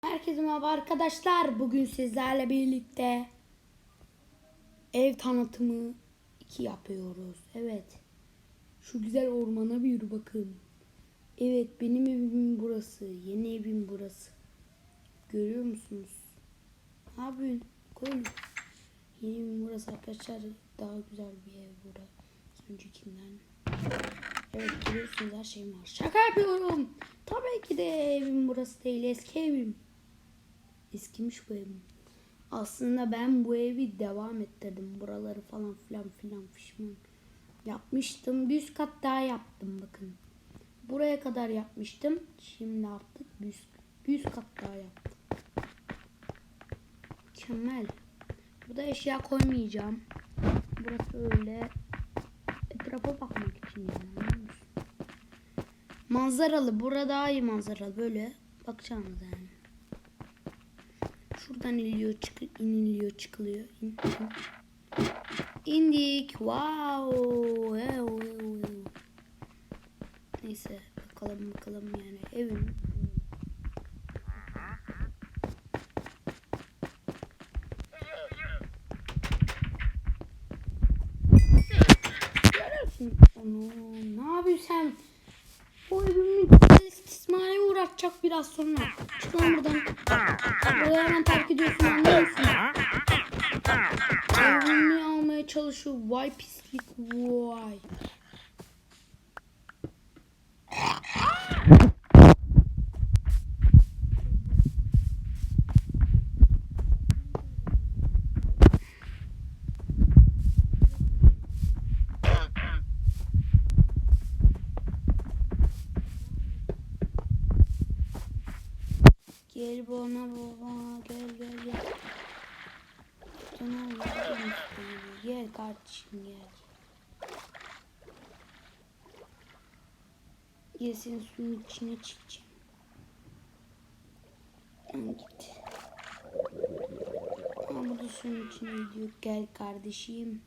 Herkese merhaba arkadaşlar. Bugün sizlerle birlikte ev tanıtımı 2 yapıyoruz. Evet. Şu güzel ormana bir bakın. Evet benim evim burası. Yeni evim burası. Görüyor musunuz? Ne yapıyorsun? Koyun. Yeni evim burası arkadaşlar. Daha güzel bir ev burası. Öncekinden. Evet görüyorsunuz her şeyim var. Şaka yapıyorum. Tabii ki de evim burası değil. Eski evim. Eskimiş bu evim. Aslında ben bu evi devam ettirdim. Buraları falan filan filan fişman yapmıştım. Bir üst kat daha yaptım bakın. Buraya kadar yapmıştım. Şimdi artık bir üst, bir üst kat daha yaptım. Mükemmel. Burada eşya koymayacağım. Burası öyle Manzaralı. Burada daha iyi manzaralı. Böyle bakacaksınız yani. Şuradan iniliyor, çık iniliyor, çıkılıyor. İn, in. İndik. Wow. Neyse bakalım bakalım yani evim. Görüyorsun onu. Ne yapıyorsun sen? O evimin istismara uğratacak biraz sonra. Çık lan buradan. Buraya hemen terk ediyorsun anlıyorsun. Evini almaya çalışıyor. Vay pislik vay. Gel bana baba gel gel gel. Sana. Gel kardeşim gel. Gel senin suyun içine çıkacağım. Tamam git. Ama burada suyun içine gidiyor. Gel kardeşim.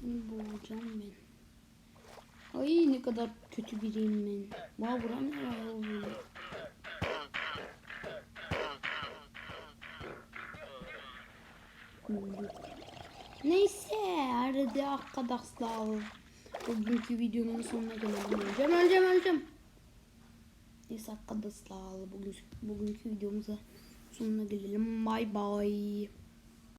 Seni boğacağım ben. Ay ne kadar kötü biriyim ben. Vay bura ne ya Neyse hadi arkadaşlar. Bugünkü videonun sonuna gelelim. Öleceğim öleceğim öleceğim. Neyse arkadaşlar bugün, bugünkü videomuza sonuna gelelim. Bye bye.